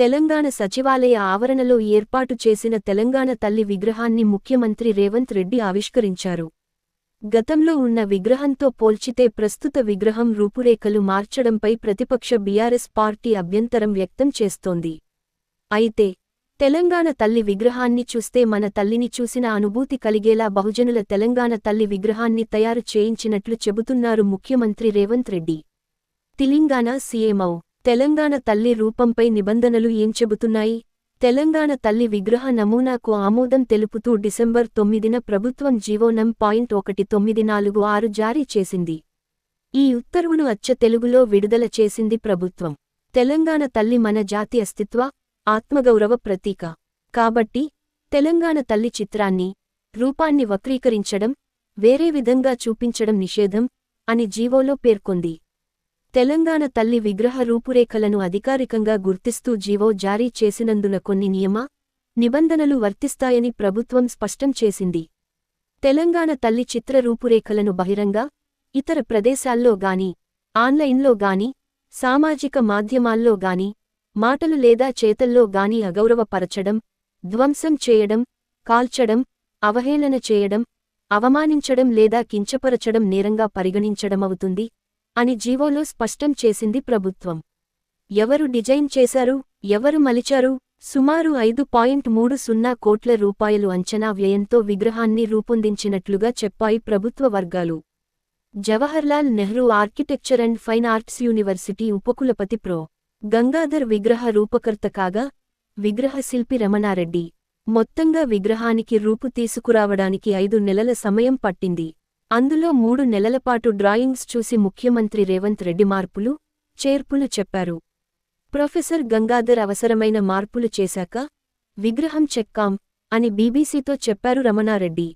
తెలంగాణ సచివాలయ ఆవరణలో ఏర్పాటు చేసిన తెలంగాణ తల్లి విగ్రహాన్ని ముఖ్యమంత్రి రేవంత్ రెడ్డి ఆవిష్కరించారు. గతంలో ఉన్న విగ్రహంతో పోల్చితే ప్రస్తుత విగ్రహం రూపురేఖలు మార్చడంపై ప్రతిపక్ష బీఆర్ఎస్ పార్టీ అభ్యంతరం వ్యక్తం చేస్తోంది. అయితే తెలంగాణ తల్లి విగ్రహాన్ని చూస్తే మన తల్లిని చూసిన అనుభూతి కలిగేలా బహుజనుల తెలంగాణ తల్లి విగ్రహాన్ని తయారు చేయించినట్లు చెబుతున్నారు ముఖ్యమంత్రి రేవంత్ రెడ్డి. తెలంగాణ సీఎంఓ తెలంగాణ తల్లి రూపంపై నిబంధనలు ఏం చెబుతున్నాయి? తెలంగాణ తల్లి విగ్రహ నమూనాకు ఆమోదం తెలుపుతూ డిసెంబర్ తొమ్మిదిన ప్రభుత్వం జీవోనం పాయింట్ ఒకటి తొమ్మిది నాలుగు ఆరు జారీ చేసింది. ఈ ఉత్తర్వును అచ్చ తెలుగులో విడుదల చేసింది ప్రభుత్వం. తెలంగాణ తల్లి మన జాతి అస్తిత్వ ఆత్మగౌరవ ప్రతీక. కాబట్టి తెలంగాణ తల్లి చిత్రాన్ని రూపాన్ని వక్రీకరించడం వేరే విధంగా చూపించడం నిషేధం అని జీవోలో పేర్కొంది. తెలంగాణ తల్లి విగ్రహ రూపురేఖలను అధికారికంగా గుర్తిస్తూ జీవో జారీ చేసినందున కొన్ని నియమ నిబంధనలు వర్తిస్తాయని ప్రభుత్వం స్పష్టం చేసింది. తెలంగాణ తల్లి చిత్ర రూపురేఖలను బహిరంగ ఇతర ప్రదేశాల్లో గాని ఆన్లైన్లో గాని సామాజిక మాధ్యమాల్లో గాని మాటలు లేదా చేతల్లో గాని అగౌరవపరచడం ధ్వంసం చేయడం కాల్చడం అవహేళన చేయడం అవమానించడం లేదా కించపరచడం నేరంగా పరిగణించడమవుతుంది. అని జీవోలో స్పష్టం చేసింది ప్రభుత్వం. ఎవరు డిజైన్ చేశారు ఎవరు మలిచారు సుమారు ఐదు పాయింట్ మూడు సున్నా కోట్ల రూపాయలు అంచనా వ్యయంతో విగ్రహాన్ని రూపొందించినట్లుగా చెప్పాయి ప్రభుత్వ వర్గాలు. Jawaharlal Nehru architecture and fine arts university ఉపకులపతి ప్రో. గంగాధర్ విగ్రహ రూపకర్త కాగా విగ్రహశిల్పి రమణారెడ్డి. మొత్తంగా విగ్రహానికి రూపు తీసుకురావడానికి ఐదు నెలల సమయం పట్టింది. అందులో మూడు నెలలపాటు డ్రాయింగ్స్ చూసి ముఖ్యమంత్రి రేవంత్ రెడ్డి మార్పులు చేర్పులు చెప్పారు. ప్రొఫెసర్ గంగాధర్ అవసరమైన మార్పులు చేశాక విగ్రహం చెక్కాం అని బీబీసీతో చెప్పారు రమణారెడ్డి.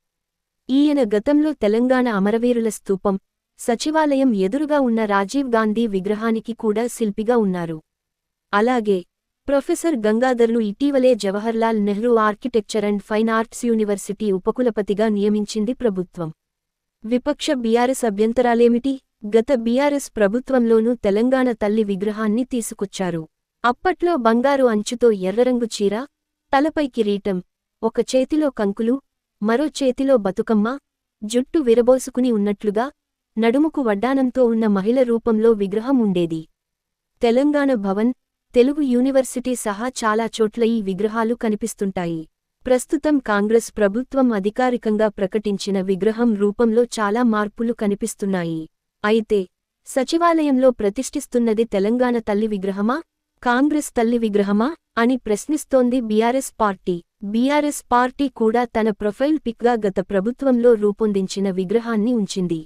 ఈయన గతంలో తెలంగాణ అమరవీరుల స్తూపం సచివాలయం ఎదురుగా ఉన్న రాజీవ్ గాంధీ విగ్రహానికి కూడా శిల్పిగా ఉన్నారు. అలాగే ప్రొఫెసర్ గంగాధర్ను ఇటీవలే Jawaharlal Nehru architecture and fine arts university ఉపకులపతిగా నియమించింది ప్రభుత్వం. విపక్ష బీఆర్ఎస్ అభ్యంతరాలేమిటి? గత బీఆర్ఎస్ ప్రభుత్వంలోనూ తెలంగాణ తల్లి విగ్రహాన్ని తీసుకొచ్చారు. అప్పట్లో బంగారు అంచుతో ఎర్రరంగు చీర తలపై కిరీటం ఒక చేతిలో కంకులు మరో చేతిలో బతుకమ్మ జుట్టు విరబోసుకుని ఉన్నట్లుగా నడుముకు వడ్డానంతో ఉన్న మహిళ రూపంలో విగ్రహం ఉండేది. తెలంగాణ భవన్ తెలుగు యూనివర్సిటీ సహా చాలా చోట్ల ఈ విగ్రహాలు కనిపిస్తుంటాయి. ప్రస్తుతం కాంగ్రెస్ ప్రభుత్వం అధికారికంగా ప్రకటించిన విగ్రహం రూపంలో చాలా మార్పులు కనిపిస్తున్నాయి. అయితే సచివాలయంలో ప్రతిష్ఠిస్తున్నది తెలంగాణ తల్లి విగ్రహమా కాంగ్రెస్ తల్లి విగ్రహమా అని ప్రశ్నిస్తోంది బీఆర్ఎస్ పార్టీ. బీఆర్ఎస్ పార్టీ కూడా తన ప్రొఫైల్ పిక్గా గత ప్రభుత్వంలో రూపొందించిన విగ్రహాన్ని ఉంచింది.